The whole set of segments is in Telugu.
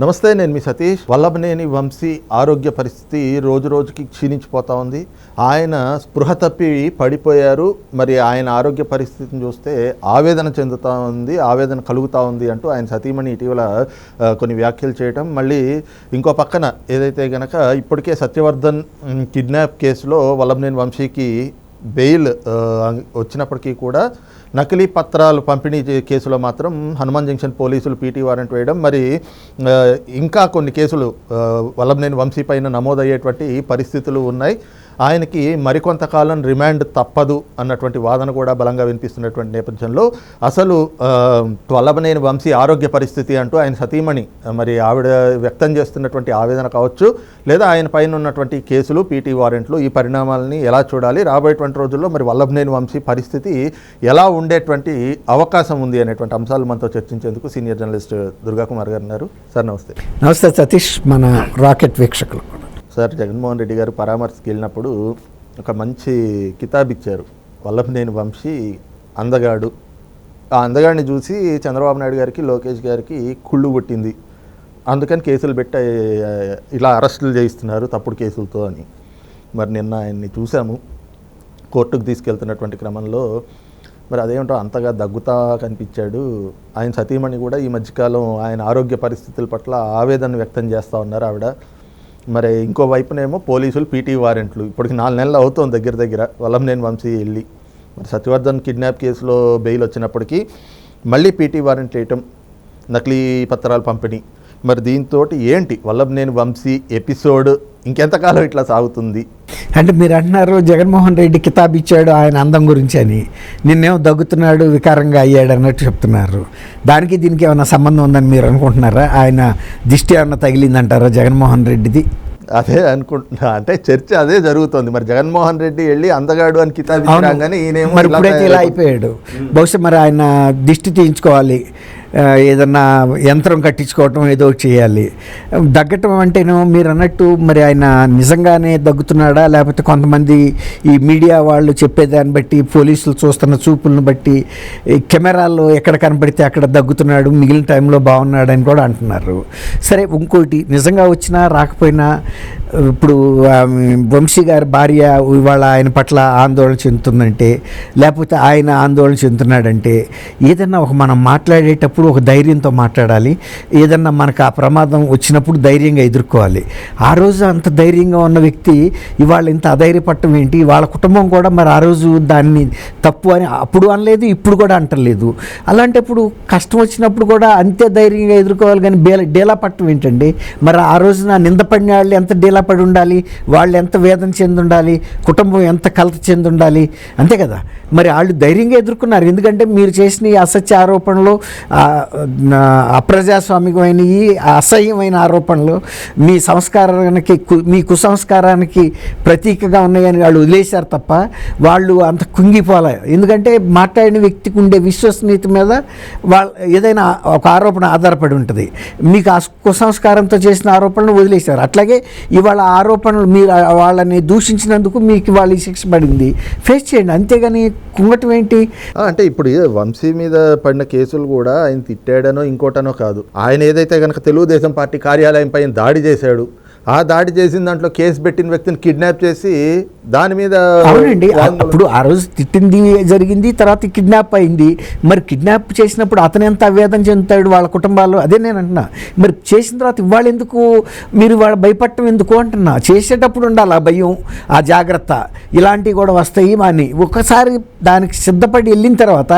నమస్తే నేను మీ సతీష్. వల్లభనేని వంశీ ఆరోగ్య పరిస్థితి రోజు రోజుకి క్షీణించిపోతా ఉంది. ఆయన స్పృహ తప్పి పడిపోయారు. మరి ఆయన ఆరోగ్య పరిస్థితిని చూస్తే ఆవేదన చెందుతూ ఉంది ఆవేదన కలుగుతూ ఉంది అంటూ ఆయన సతీమణి ఇటీవల కొన్ని వ్యాఖ్యలు చేయటం. మళ్ళీ ఇంకో పక్కన ఏదైతే గనక ఇప్పటికే సత్యవర్ధన్ కిడ్నాప్ కేసులో వల్లభనేని వంశీకి బెయిల్ వచ్చినప్పటికీ కూడా నకిలీ పత్రాలు పంపిణీ కేసులో మాత్రం హనుమాన్ జంక్షన్ పోలీసులు పీటీ వారెంట్ వేయడం మరి ఇంకా కొన్ని కేసులు వల్లభనేని వంశీ పైన నమోదయ్యేటువంటి పరిస్థితులు ఉన్నాయి. ఆయనకి మరికొంతకాలం రిమాండ్ తప్పదు అన్నటువంటి వాదన కూడా బలంగా వినిపిస్తున్నటువంటి నేపథ్యంలో అసలు ఆ, వల్లభనేని వంశీ ఆరోగ్య పరిస్థితి అంటూ ఆయన సతీమణి మరి ఆవిడ వ్యక్తం చేస్తున్నటువంటి ఆవేదన కావచ్చు లేదా ఆయన పైన ఉన్నటువంటి కేసులు పీటీ వారెంట్లు ఈ పరిణామాలని ఎలా చూడాలి రాబోయేటువంటి రోజుల్లో మరి వల్లభనేని వంశీ పరిస్థితి ఎలా ఉండేటువంటి అవకాశం ఉంది అనేటువంటి అంశాలు మనతో చర్చించేందుకు సీనియర్ జర్నలిస్ట్ దుర్గాకుమార్ గారు ఉన్నారు. సార్ నమస్తే. నమస్తే సతీష్ మన రాకెట్ వీక్షకులు కూడా. సార్ జగన్మోహన్ రెడ్డి గారు పరామర్శకి వెళ్ళినప్పుడు ఒక మంచి కితాబ్ ఇచ్చారు. వల్లభనేని వంశీ అందగాడు. ఆ అందగాడిని చూసి చంద్రబాబు నాయుడు గారికి లోకేష్ గారికి కుళ్ళు కొట్టింది అందుకని కేసులు పెట్టి ఇలా అరెస్టులు చేయిస్తున్నారు తప్పుడు కేసులతో అని. మరి నిన్న ఆయన్ని చూసాము. కోర్టుకు తీసుకెళ్తున్నటువంటి క్రమంలో మరి అదేమిటో అంతగా దగ్గుతా కనిపించాడు. ఆయన సతీమణి కూడా ఈ మధ్యకాలం ఆయన ఆరోగ్య పరిస్థితుల పట్ల ఆవేదన వ్యక్తం చేస్తూ ఉన్నారు ఆవిడ. మరి ఇంకో వైపునేమో పోలీసులు పీటీ వారెంట్లు. ఇప్పటికి నాలుగు నెలలు అవుతుంది దగ్గర దగ్గర. వల్లంనేని వంశీ వెళ్ళి. మరి సత్యవర్ధన్ కిడ్నాప్ కేసులో బెయిల్ వచ్చినప్పటికీ మళ్ళీ పీటీ వారెంట్ వేయటం నకిలీ పత్రాలు పంపిణీ. మరి దీంతో ఏంటి? వల్లభనేని వంశీ ఎపిసోడ్ ఇంకెంతకాలం ఇట్లా సాగుతుంది? అంటే మీరు అంటున్నారు జగన్మోహన్ రెడ్డి కితాబ్ ఇచ్చాడు ఆయన అందం గురించి అని. నిన్నేమో దగ్గుతున్నాడు వికారంగా అయ్యాడు అన్నట్టు చెప్తున్నారు. దానికి దీనికి ఏమైనా సంబంధం ఉందని మీరు అనుకుంటున్నారా? ఆయన దిష్టి ఏమన్నా తగిలిందంటారా జగన్మోహన్ రెడ్డిది? అదే అనుకుంటున్నా. అంటే చర్చ అదే జరుగుతుంది. మరి జగన్మోహన్ రెడ్డి వెళ్ళి అందగాడు అని కితాబ్ కానీ మరి ఇలా ఇప్పుడైతే ఇలా తయారైపోయాడు. అయిపోయాడు. బహుశా మరి ఆయన దిష్టి తీయించుకోవాలి. ఏదన్నా యంత్రం కట్టించుకోవటం ఏదో చేయాలి. దగ్గటం అంటేనేమో మీరు అన్నట్టు మరి ఆయన నిజంగానే దగ్గుతున్నాడా? లేకపోతే కొంతమంది ఈ మీడియా వాళ్ళు చెప్పేదాన్ని బట్టి పోలీసులు చూస్తున్న చూపులను బట్టి కెమెరాల్లో ఎక్కడ కనపడితే అక్కడ దగ్గుతున్నాడు మిగిలిన టైంలో బాగున్నాడు అని కూడా అంటున్నారు. సరే ఇంకోటి నిజంగా వచ్చినా రాకపోయినా ఇప్పుడు వంశీ గారి భార్య ఇవాళ ఆయన పట్ల ఆందోళన చెందుతుందంటే లేకపోతే ఆయన ఆందోళన చెందుతున్నాడంటే ఏదన్నా ఒక మనం మాట్లాడేటప్పుడు ఒక ధైర్యంతో మాట్లాడాలి ఏదన్నా మనకు ఆ ప్రమాదం వచ్చినప్పుడు ధైర్యంగా ఎదుర్కోవాలి. ఆ రోజు అంత ధైర్యంగా ఉన్న వ్యక్తి ఇవాళ ఇంత అధైర్యపడటం ఏంటి? వాళ్ళ కుటుంబం కూడా మరి ఆ రోజు దాన్ని తప్పు అని అప్పుడు అనలేదు ఇప్పుడు కూడా అంటలేదు. అలాంటప్పుడు కష్టం వచ్చినప్పుడు కూడా అంతే ధైర్యంగా ఎదుర్కోవాలి కానీ బేల డేలా పట్టడం ఏంటండి? మరి ఆ రోజున నిందపడిన వాళ్ళు ఎంత డేలా పడి ఉండాలి వాళ్ళు ఎంత వేదన చెంది ఉండాలి కుటుంబం ఎంత కలత చెంది ఉండాలి అంతే కదా? మరి వాళ్ళు ధైర్యంగా ఎదుర్కొన్నారు. ఎందుకంటే మీరు చేసిన ఈ అసత్య ఆరోపణలు అప్రజాస్వామికమైన ఈ అసహ్యమైన ఆరోపణలు మీ సంస్కారానికి కు- మీ కుసంస్కారానికి ప్రతీకగా ఉన్నాయని వాళ్ళు వదిలేశారు తప్ప వాళ్ళు అంత కుంగిపోలే. ఎందుకంటే మాట్లాడిన వ్యక్తికి ఉండే విశ్వసనీయత మీద వాళ్ళ ఏదైనా ఒక ఆరోపణ ఆధారపడి ఉంటుంది. మీకు ఆ కుసంస్కారంతో చేసిన ఆరోపణలు వదిలేశారు. అట్లాగే ఇవాళ ఆరోపణలు మీరు వాళ్ళని దూషించినందుకు మీకు వాళ్ళ శిక్ష పడింది. ఫేస్ చేయండి. అంతేగాని కుంగటం ఏంటి? అంటే ఇప్పుడు వంశీ మీద పడిన కేసులు కూడా ఆయన తిట్టాడనో ఇంకోటనో కాదు. ఆయన ఏదైతే కనుక తెలుగుదేశం పార్టీ కార్యాలయం పైన దాడి చేశాడు ఆ దాడి చేసిన దాంట్లో కేసు పెట్టిన వ్యక్తిని కిడ్నాప్ చేసి దాని మీద అవునండి. అప్పుడు ఆ రోజు తిట్టింది జరిగింది తర్వాత కిడ్నాప్ అయింది. మరి కిడ్నాప్ చేసినప్పుడు అతను ఎంత ఆవేదన చెందుతాడు వాళ్ళ కుటుంబాలు అదే నేను అంటున్నా. మరి చేసిన తర్వాత ఇవాళ ఎందుకు మీరు వాళ్ళ భయపడటం ఎందుకు అంటున్నా? చేసేటప్పుడు ఉండాలి ఆ భయం ఆ జాగ్రత్త. ఇలాంటివి కూడా వస్తాయి అని ఒకసారి దానికి సిద్ధపడి వెళ్ళిన తర్వాత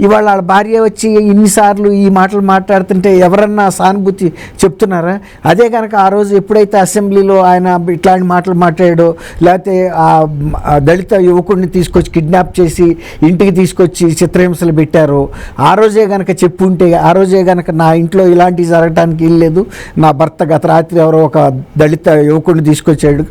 ఇవాళ వాళ్ళ భార్య వచ్చి ఇన్నిసార్లు ఈ మాటలు మాట్లాడుతుంటే ఎవరన్నా సానుభూతి చెప్తున్నారా? అదే కనుక ఆ రోజు ఎప్పుడైతే అసెంబ్లీలో ఆయన ఇట్లాంటి మాటలు మాట్లాడాడో లేకపోతే ఆ దళిత యువకుడిని తీసుకొచ్చి కిడ్నాప్ చేసి ఇంటికి తీసుకొచ్చి చిత్రహింసలు పెట్టారో. ఆ రోజే కనుక చెప్పుంటే ఆ రోజే కనుక నా ఇంట్లో ఇలాంటివి జరగటానికి వెళ్ళలేదు నా భర్త గత రాత్రి ఎవరో ఒక దళిత యువకుడిని తీసుకొచ్చాడు.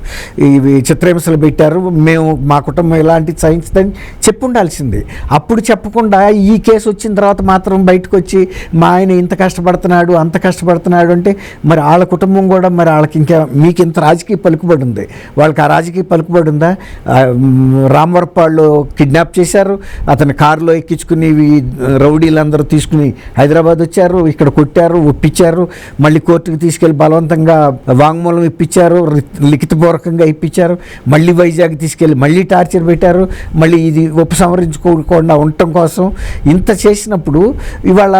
ఇవి చిత్రహింసలు పెట్టారు. మేము మా కుటుంబం ఇలాంటివి సహించదని చెప్పుండాల్సింది. అప్పుడు చెప్పకుండా ఈ కేసు వచ్చిన తర్వాత మాత్రం బయటకు వచ్చి మా ఆయన ఇంత కష్టపడుతున్నాడు అంత కష్టపడుతున్నాడు అంటే మరి వాళ్ళ కుటుంబం కూడా మరి వాళ్ళకి ఇంకా మీకు ఇంత రాజకీయ పలుకుబడి ఉంది. వాళ్ళకి ఆ రాజకీయ పలుకుబడి ఉందా? కదా? రామవరపాళ్ళు కిడ్నాప్ చేశారు. అతని కారులో ఎక్కించుకుని రౌడీలు రౌడీలందరూ తీసుకుని హైదరాబాద్ వచ్చారు. ఇక్కడ కొట్టారు ఒప్పించారు. మళ్ళీ కోర్టుకు తీసుకెళ్ళి బలవంతంగా వాంగ్మూలం ఇప్పించారు లిఖితపూర్వకంగా ఇప్పించారు. మళ్ళీ వైజాగ్ తీసుకెళ్ళి మళ్ళీ టార్చర్ పెట్టారు. మళ్ళీ ఇది ఉపసంహరించుకోకుండా ఉండటం కోసం ఇంత చేసినప్పుడు ఇవాళ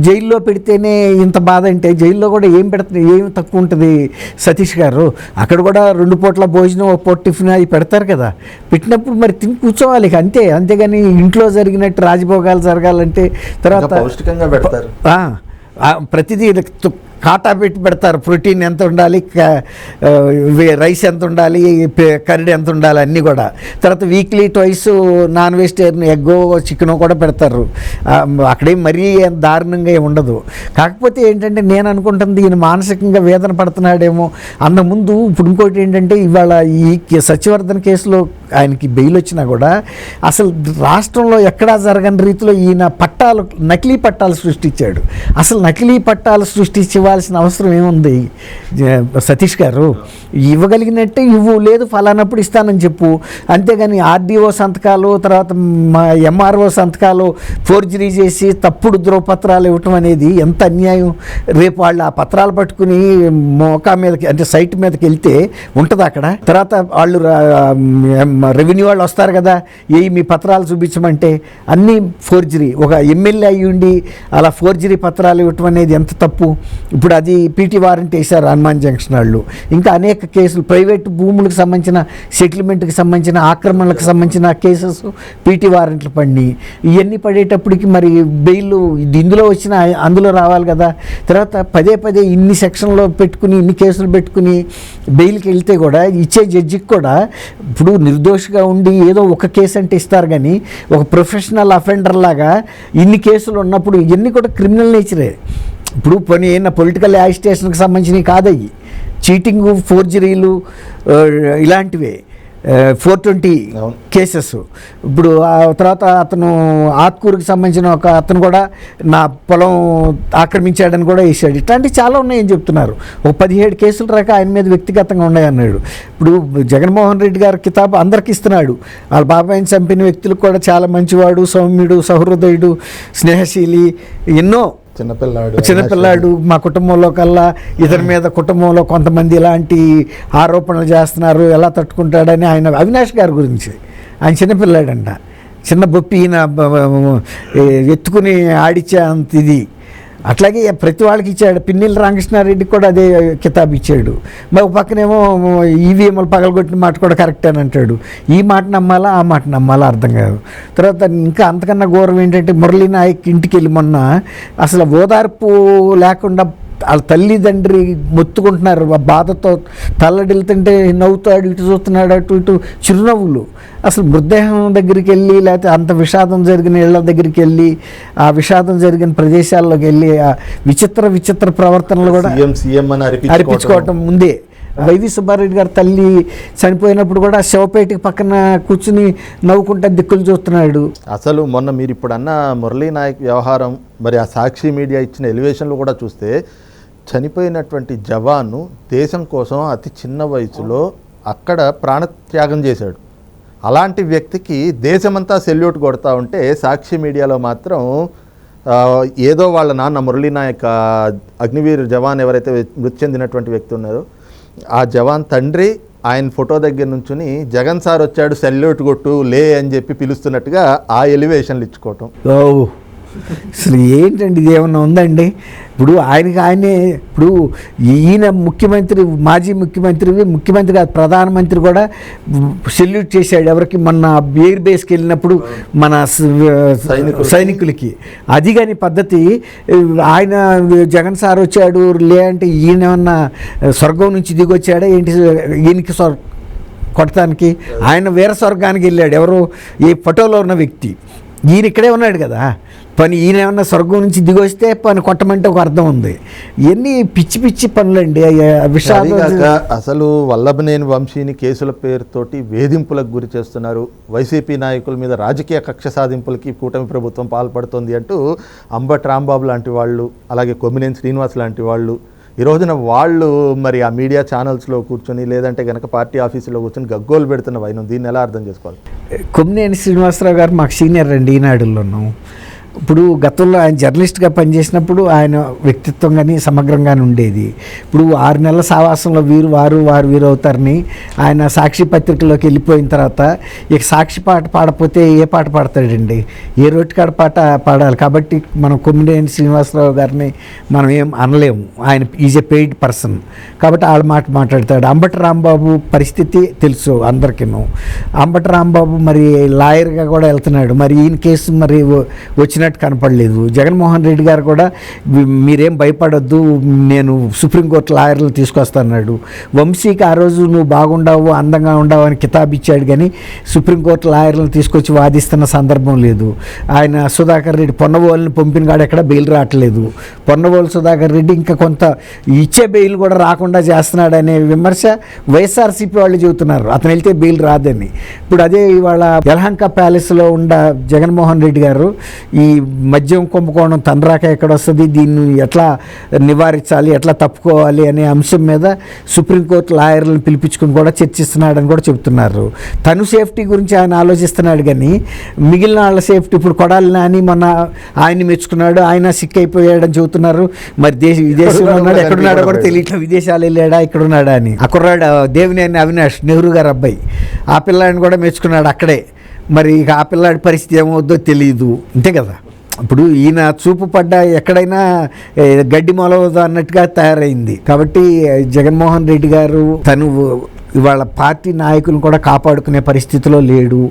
జైల్లో పెడితేనే ఇంత బాధ అంటే జైల్లో కూడా ఏం పెడుతుంది ఏం తక్కువ ఉంటుంది సతీష్ గారు? అక్కడ కూడా రెండు పూట్ల భోజనం ఒక పూట టిఫిన్ అవి పెడతారు కదా. పెట్టినప్పుడు మరి తిని కూర్చోవాలి ఇక అంతే. అంతేగాని ఇంట్లో జరిగినట్టు రాజభోగాలు జరగాలంటే తర్వాత పౌష్టికంగా పెడతారు. ప్రతిదీ కాటా పెట్టి పెడతారు. ప్రోటీన్ ఎంత ఉండాలి రైస్ ఎంత ఉండాలి కర్రీ ఎంత ఉండాలి అన్నీ కూడా. తర్వాత వీక్లీ ట్వైస్ నాన్ వెజిటేరియన్ ఎగ్గో చికెన్ కూడా పెడతారు. అక్కడే మరీ దారుణంగా ఉండదు. కాకపోతే ఏంటంటే నేను అనుకుంటుంది ఈయన మానసికంగా వేదన పడుతున్నాడేమో అన్న ముందు ఇప్పుడు ఇంకోటి ఏంటంటే ఇవాళ ఈ సత్యవర్ధన్ కేసులో ఆయనకి బెయిల్ వచ్చినా కూడా అసలు రాష్ట్రంలో ఎక్కడా జరగని రీతిలో ఈయన పట్టాలు నకిలీ పట్టాలు సృష్టించాడు. అసలు నకిలీ పట్టాలు సృష్టించి ఇవ్వాల్సిన అవసరం ఏముంది? సతీష్ గారు ఇవ్వగలిగినట్టే ఇవ్వు లేదు ఫలానప్పుడు ఇస్తానని చెప్పు. అంతేగాని ఆర్డీఓ సంతకాలు తర్వాత మా ఎంఆర్ఓ సంతకాలు ఫోర్జరీ చేసి తప్పుడు ధ్రువపత్రాలు ఇవ్వటం అనేది ఎంత అన్యాయం? రేపు వాళ్ళు ఆ పత్రాలు పట్టుకుని మోకా మీదకి అంటే సైట్ మీదకి వెళ్తే ఉంటుంది అక్కడ? తర్వాత వాళ్ళు రెవెన్యూ వాళ్ళు వస్తారు కదా ఏ మీ పత్రాలు చూపించమంటే అన్నీ ఫోర్జరీ. ఒక ఎమ్మెల్యే అయ్యుండి ఉండి అలా ఫోర్జరీ పత్రాలు ఇవ్వటం అనేది ఎంత తప్పు? ఇప్పుడు అది పీటీ వారెంట్ వేశారు హనుమాన్ జంక్షన్ వాళ్ళు. ఇంకా అనేక కేసులు ప్రైవేట్ భూములకు సంబంధించిన సెటిల్మెంట్కి సంబంధించిన ఆక్రమణలకు సంబంధించిన కేసెస్ పీటీ వారెంట్లు పడినాయి. ఇవన్నీ పడేటప్పటికి మరి బెయిల్ ఇందులో వచ్చిన అందులో రావాలి కదా. తర్వాత పదే పదే ఇన్ని సెక్షన్లో పెట్టుకుని ఇన్ని కేసులు పెట్టుకుని బెయిల్కి వెళ్తే కూడా ఇచ్చే జడ్జికి కూడా ఇప్పుడు నిర్దోషిగా ఉండి ఏదో ఒక కేసు అంటే ఇస్తారు కానీ ఒక ప్రొఫెషనల్ అఫెండర్ లాగా ఇన్ని కేసులు ఉన్నప్పుడు ఇవన్నీ కూడా క్రిమినల్ నేచరే. ఇప్పుడు పని అయిన పొలిటికల్ యాజిటేషన్కి సంబంధించినవి కాదయ్యి. చీటింగ్ ఫోర్జరీలు ఇలాంటివే. Four twenty. కేసెస్ ఇప్పుడు ఆ తర్వాత అతను ఆత్కూరుకి సంబంధించిన ఒక అతను కూడా నా పొలం ఆక్రమించాడని కూడా వేసాడు. ఇట్లాంటివి చాలా ఉన్నాయని చెప్తున్నారు. ఒక పదిహేడు కేసుల రక ఆయన మీద వ్యక్తిగతంగా ఉన్నాయన్నాడు. ఇప్పుడు జగన్మోహన్ రెడ్డి గారు కితాబు అందరికి ఇస్తున్నాడు. వాళ్ళ బాబాయిని చంపిన వ్యక్తులకు కూడా చాలా మంచివాడు సౌమ్యుడు సహృదయుడు స్నేహశీలి ఎన్నో చిన్నపిల్లాడు చిన్నపిల్లాడు మా కుటుంబంలో కల్లా ఇతని మీద కుటుంబంలో కొంతమంది ఇలాంటి ఆరోపణలు చేస్తున్నారు ఎలా తట్టుకుంటాడని ఆయన అవినాష్ గారి గురించి. ఆయన చిన్నపిల్లాడంట. చిన్న బొప్పి ఈయన ఎత్తుకుని ఆడిచ్చే అంత ఇది. అట్లాగే ప్రతి వాళ్ళకి ఇచ్చాడు. పిన్నెల రామకృష్ణారెడ్డి కూడా అదే కితాబ్ ఇచ్చాడు. మరి ఒక పక్కనేమో ఈవీఎంలు పగలగొట్టిన మాట కూడా కరెక్ట్ అని అంటాడు. ఈ మాట నమ్మాలా ఆ మాట నమ్మాలా అర్థం కాదు. తర్వాత ఇంకా అంతకన్నా ఘోరం ఏంటంటే మురళీ నాయక్ ఇంటికి వెళ్ళి మొన్న అసలు ఓదార్పు లేకుండా వాళ్ళ తల్లిదండ్రి మొత్తుకుంటున్నారు. బాధతో తల్లడిల్తుంటే నవ్వుతాడు ఇటు చూస్తున్నాడు అటు ఇటు చిరునవ్వులు. అసలు మృతదేహం దగ్గరికి వెళ్ళి లేకపోతే అంత విషాదం జరిగిన ఇళ్ళ దగ్గరికి వెళ్ళి ఆ విషాదం జరిగిన ప్రదేశాల్లోకి వెళ్ళి ఆ విచిత్ర విచిత్ర ప్రవర్తనలు కూడా అరిపించుకోవటం. ముందే. వైవి సుబ్బారెడ్డి గారి తల్లి చనిపోయినప్పుడు కూడా శవపేటకి పక్కన కూర్చుని నవ్వుకుంటా దిక్కులు చూస్తున్నాడు. అసలు మొన్న మీరు ఇప్పుడు అన్న మురళీ నాయక్ వ్యవహారం మరి ఆ సాక్షి మీడియా ఇచ్చిన ఎలివేషన్లు కూడా చూస్తే చనిపోయినటువంటి జవాను దేశం కోసం అతి చిన్న వయసులో అక్కడ ప్రాణత్యాగం చేశాడు. అలాంటి వ్యక్తికి దేశమంతా సెల్యూట్ కొడతా ఉంటే సాక్షి మీడియాలో మాత్రం ఏదో వాళ్ళ నాన్న మురళీనాయక్ అగ్నివీర్ జవాన్ ఎవరైతే మృతి చెందినటువంటి వ్యక్తి ఉన్నారో ఆ జవాన్ తండ్రి ఆయన ఫోటో దగ్గర నుంచుని జగన్ సార్ వచ్చాడు సెల్యూట్ కొట్టు లే అని చెప్పి పిలుస్తున్నట్టుగా ఆ ఎలివేషన్లు ఇచ్చుకోవటం. అసలు ఏంటండి ఇది ఏమన్నా ఉందండి? ఇప్పుడు ఆయనకి ఆయనే ఇప్పుడు ఈయన ముఖ్యమంత్రి మాజీ ముఖ్యమంత్రి ముఖ్యమంత్రి కాదు ప్రధానమంత్రి కూడా సెల్యూట్ చేశాడు ఎవరికి? మొన్న ఎయిర్ బేస్కి వెళ్ళినప్పుడు మన సైనికులకి. అది కానీ పద్ధతి ఆయన జగన్ సార్ వచ్చాడు లే అంటే ఈయన ఏమన్నా స్వర్గం నుంచి దిగొచ్చాడా? ఏంటి ఈయనకి స్వర్ కొట్టడానికి ఆయన వేరే స్వర్గానికి వెళ్ళాడు. ఎవరు? ఈ ఫోటోలో ఉన్న వ్యక్తి. ఈయన ఇక్కడే ఉన్నాడు కదా. పని ఈయన ఏమన్నా స్వర్గం నుంచి దిగొస్తే పని కొట్టమంటే ఒక అర్థం ఉంది. ఇవన్నీ పిచ్చి పిచ్చి పనులండి అదిగాక అసలు వల్లభనేని వంశీని కేసుల పేరుతోటి వేధింపులకు గురి చేస్తున్నారు. వైసీపీ నాయకుల మీద రాజకీయ కక్ష సాధింపులకి కూటమి ప్రభుత్వం పాల్పడుతోంది అంటూ అంబట్ రాంబాబు లాంటి వాళ్ళు అలాగే కొమ్మినేని శ్రీనివాస్ లాంటి వాళ్ళు ఈ రోజున వాళ్ళు మరి ఆ మీడియా ఛానల్స్లో కూర్చొని లేదంటే కనుక పార్టీ ఆఫీసులో కూర్చొని గగ్గోలు పెడుతున్న వైనం. దీన్ని ఎలా అర్థం చేసుకోవాలి? కొమ్మినేని శ్రీనివాసరావు గారు మాకు సీనియర్ అండి ఈనాడులోను. ఇప్పుడు గతంలో ఆయన జర్నలిస్ట్గా పనిచేసినప్పుడు ఆయన వ్యక్తిత్వం కానీ సమగ్రంగానే ఉండేది. ఇప్పుడు ఆరు నెలల సావాసంలో వీరు వారు వారు వీరు అవుతారని ఆయన సాక్షి పత్రికలోకి వెళ్ళిపోయిన తర్వాత ఇక సాక్షి పాట పాడపోతే ఏ పాట పాడతాడండి? ఏ రోటి కాడ పాట పాడాలి? కాబట్టి మనం కొమ్మినేని శ్రీనివాసరావు గారిని మనం ఏం అనలేము. ఆయన ఈజ్ ఎ పెయిడ్ పర్సన్. కాబట్టి వాళ్ళ మాట మాట్లాడతాడు. అంబటి రాంబాబు పరిస్థితి తెలుసు అందరికీను. అంబటి రాంబాబు మరి లాయర్గా కూడా వెళ్తున్నాడు. మరి ఈయన కేసు మరి వచ్చిన వచ్చినట్టు కనపడలేదు. జగన్మోహన్ రెడ్డి గారు కూడా మీరేం భయపడొద్దు నేను సుప్రీంకోర్టు లాయర్లను తీసుకొస్తాన్నాడు. వంశీకి ఆ రోజు నువ్వు బాగుండావు అందంగా ఉండవు అని కితాబ్ ఇచ్చాడు కానీ సుప్రీంకోర్టు లాయర్లను తీసుకొచ్చి వాదిస్తున్న సందర్భం లేదు. ఆయన సుధాకర్ రెడ్డి పొన్నవోలుని పంపిన కాడ ఎక్కడ బెయిల్ రావట్లేదు. పొన్నవోలు సుధాకర్ రెడ్డి ఇంకా కొంత ఇచ్చే బెయిల్ కూడా రాకుండా చేస్తున్నాడు అనే విమర్శ వైఎస్ఆర్సీపీ వాళ్ళు చెబుతున్నారు. అతను వెళ్తే బెయిల్ రాదని. ఇప్పుడు అదే ఇవాళ యలహంక ప్యాలెస్లో ఉన్న జగన్మోహన్ రెడ్డి గారు ఈ మద్యం కుంభకోణం తండ్రాక ఎక్కడ వస్తుంది దీన్ని ఎట్లా నివారించాలి? ఎట్లా తప్పుకోవాలి అనే అంశం మీద సుప్రీంకోర్టు లాయర్లను పిలిపించుకుని కూడా చర్చిస్తున్నాడని కూడా చెబుతున్నారు. తను సేఫ్టీ గురించి ఆయన ఆలోచిస్తున్నాడు కానీ మిగిలిన వాళ్ళ సేఫ్టీ ఇప్పుడు కొడాలి నాని మొన్న ఆయన్ని మెచ్చుకున్నాడు ఆయన సిక్ అయిపోయాడని చెబుతున్నారు. మరి దేశ విదేశంలో ఉన్నాడు ఎక్కడున్నాడో కూడా తెలియట్లేదు విదేశాలు వెళ్ళాడా ఇక్కడ ఉన్నాడా అని అక్కడ దేవినేని అవినాష్ నెహ్రూ గారు అబ్బాయి. ఆ పిల్లాడిని కూడా మెచ్చుకున్నాడు అక్కడే. మరి ఇక ఆ పిల్లాడి పరిస్థితి ఏమవుద్దో తెలియదు అంతే కదా? ఇప్పుడు ఈయన చూపు పడ్డ ఎక్కడైనా గడ్డి మొలవదు అన్నట్టుగా తయారైంది. కాబట్టి జగన్మోహన్ రెడ్డి గారు తను ఇవాళ పార్టీ నాయకులను కూడా కాపాడుకునే పరిస్థితిలో లేడు.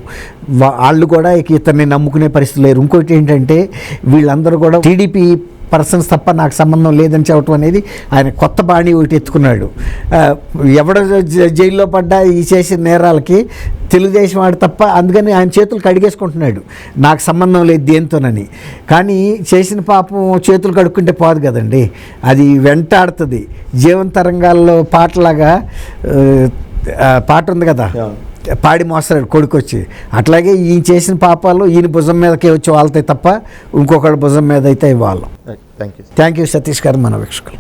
వా- వాళ్ళు కూడా ఇక ఇతన్ని నమ్ముకునే పరిస్థితి లేరు. ఇంకోటి ఏంటంటే వీళ్ళందరూ కూడా టీడీపీ పర్సన్స్ తప్ప నాకు సంబంధం లేదని చెప్పడం అనేది ఆయన కొత్త బాణి ఒకటి ఎత్తుకున్నాడు. ఆ, ఎవడ జైల్లో పడ్డా ఈ చేసిన నేరాలకి తెలుగుదేశం వాడు తప్ప అందుకని ఆయన చేతులు కడిగేసుకుంటున్నాడు. నాకు సంబంధం లేదు దేంతోనని కానీ చేసిన పాపం చేతులు కడుక్కుంటే పోదు కదండి. అది వెంటాడుతుంది. జీవన తరంగాల్లో పాటలాగా పాట ఉంది కదా? పాడి మోస్తాడు కొడుకు వచ్చి అట్లాగే ఈయన చేసిన పాపాలు ఈయన భుజం మీదకే వచ్చి వాళ్తాయి తప్ప ఇంకొకటి భుజం మీద అయితే వాళ్ళు thank you thank you Satish గారు మన వీక్షకులు